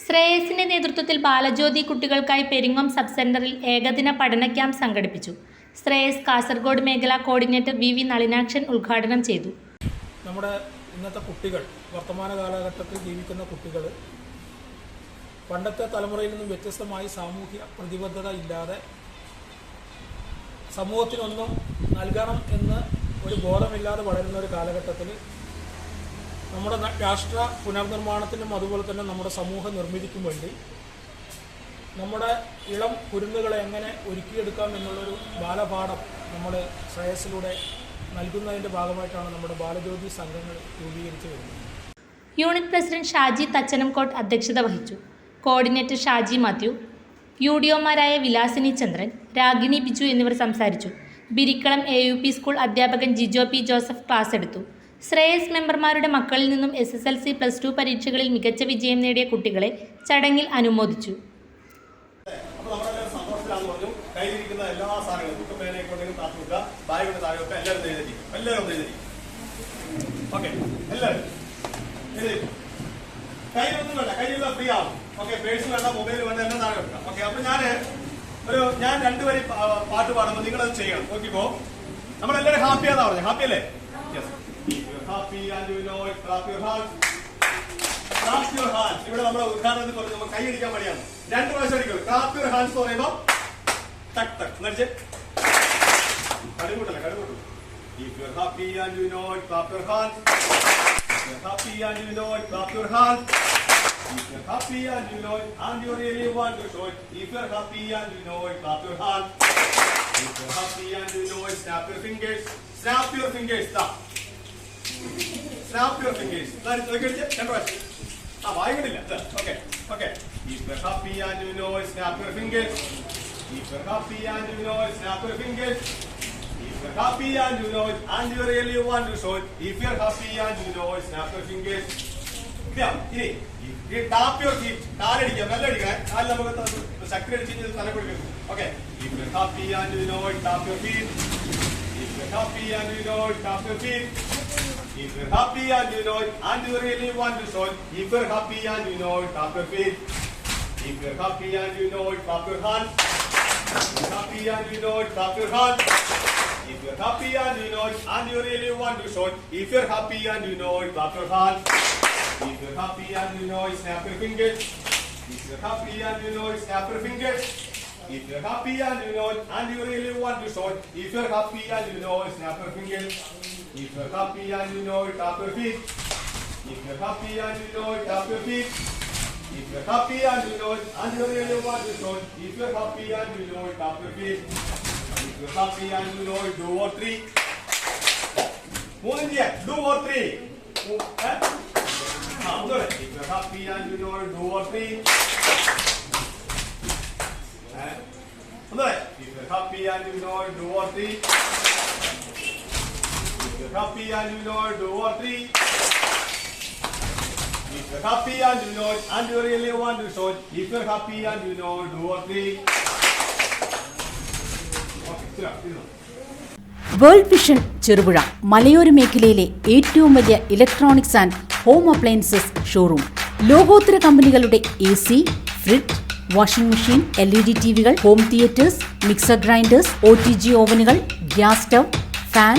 ശ്രേയസിന്റെ നേതൃത്വത്തിൽ ബാലജ്യോതി കുട്ടികൾക്കായി പെരിങ്ങോം സബ് സെന്ററിൽ ഏകദിന പഠന ക്യാമ്പ് സംഘടിപ്പിച്ചു. ശ്രേയസ് കാസർഗോഡ് മേഖലാ കോർഡിനേറ്റർ വി വി നളിനാക്ഷൻ ഉദ്ഘാടനം ചെയ്തു. നമ്മുടെ ഇന്നത്തെ കുട്ടികൾ വർത്തമാന കാലഘട്ടത്തിൽ ജീവിക്കുന്ന കുട്ടികൾ പണ്ടത്തെ തലമുറയിൽ നിന്നും വ്യത്യസ്തമായി സാമൂഹ്യ പ്രതിബദ്ധത ഇല്ലാതെ സമൂഹത്തിനൊന്നും നൽകണം എന്ന് ഒരു ബോധമില്ലാതെ വളരുന്ന ഒരു കാലഘട്ടത്തിൽ നമ്മുടെ രാഷ്ട്ര പുനർനിർമ്മാണത്തിനും അതുപോലെ തന്നെ നമ്മുടെ സമൂഹ നിർമ്മിതിക്കും വേണ്ടി നമ്മുടെ ഇളം കുരുന്നുകളെ എങ്ങനെ ഒരുക്കിയെടുക്കാം എന്നുള്ളൊരു ബാലപാഠം നമ്മൾ ശ്രേയസിലൂടെ നൽകുന്നതിന്റെ ഭാഗമായിട്ടാണ് നമ്മുടെ ബാലജ്യോതി സംഘങ്ങൾ രൂപീകരിച്ചു വരുന്നത്. യൂണിറ്റ് പ്രസിഡന്റ് ഷാജി തച്ചനംകോട്ട് അധ്യക്ഷത വഹിച്ചു. Coordinator Shaji Mathew. U D ഒമാരായ Vilasini Chandran Ragini Biju എന്നിവർ സംസാരിച്ചു. Birikkulam A U P school അധ്യാപകൻ ജിജോ പി ജോസഫ് ക്ലാസ് എടുത്തു. ശ്രേയസ് മെമ്പർമാരുടെ മക്കളിൽ നിന്നും S S L C plus two പരീക്ഷകളിൽ മികച്ച വിജയം നേടിയ കുട്ടികളെ ചടങ്ങിൽ അനുമോദിച്ചു. എല്ലാ സാധനങ്ങളും വെക്കുക താഴെയൊക്കെ എല്ലാവരും എല്ലാവരും എല്ലാവരും. ഫ്രീ ആവും. മൊബൈൽ താഴെ വെക്കുക. ഞാൻ ഒരു ഞാൻ രണ്ടുപേരും പാട്ട് പാടുമ്പോൾ നിങ്ങളത് ചെയ്യണം. നോക്കിക്കോ. നമ്മളെല്ലാവരും ഹാപ്പിയാന്നാ പറഞ്ഞു. ഹാപ്പി അല്ലേ? Happy and you know it clap your heart clap your hands ഇവിടെ നമ്മുടെ ഉദ്ഘാടനത്തിൽ പറഞ്ഞു നമ്മൾ കൈയടിക്കാൻ മടിയാണ് രണ്ട് പ്രാവശ്യം അടിക്കുള്ളൂ ക്ലാപ്പ് യുവർ ഹാൻഡ്സ് എന്ന് പറയുമ്പോൾ ടക് ടക് നടിച്ച് കടുകൂട്ടല്ല കടുകൂട്ടു If you're happy and you know it, clap your hands. If you're happy and you know it, clap your hands. If you're happy and you know it, and you really want to show it. If you're happy and you know it, clap your hands. If you're happy and you know it, snap your fingers. Snap your fingers. Stop. Your it. Number one. ആ വായിക്കണില്ല okay okay If you're happy and you know it, snap your fingers. If you're happy and you know it, snap your fingers. If you're happy and you know it, and you really want to show it. If you're happy and you know it, snap your fingers. ഇനി ഈ tap your feet കാലടിക്കാം നല്ല അടിക്കാൻ കാൽ നമുക്ക് ശക്തി അടിച്ച് കഴിഞ്ഞാൽ തല കൊടുക്കും okay If you're happy and you know it, tap your feet. If you're happy and you know it, tap your feet. If you're happy and you know it, and you really want to show it, if you're happy and you know it, tap your feet. If you're happy and you know it, clap your hands. If you're happy and you know it, clap your hands. If you're happy and you know it, and you really want to show it, if you're happy and you know it, clap your hands. If you're happy and you know it, snap your fingers. If you're happy and you know it, snap your fingers. If you're happy and you know it, and you really want to show it, if you're happy and you know it, snap your fingers. If you're happy and you know it, tap your feet. If you're happy and you know it, tap your feet. If you're happy and you know it, and you really want to show it, if you're happy and you know it, tap your feet. If you're happy and you know it, do or three. മൂന്ന് ചെയ്യാം do or three ആ ഒന്നുകൂടെ If you're happy and you know it, do or three. ഏ? ഒന്നുകൂടെ If If you're happy and you know do or three. If you're happy and you know and you really want to show it, if you're happy and you know do or three. Okay, sit up, sit up. World vision Cherupuzha മലയോര മേഖലയിലെ ഏറ്റവും വലിയ electronics and home appliances showroom ലോകോത്തര കമ്പനികളുടെ A C fridge washing machine L E D T വികൾ home theatres mixer grinders O T G ഓവനുകൾ gas stove fan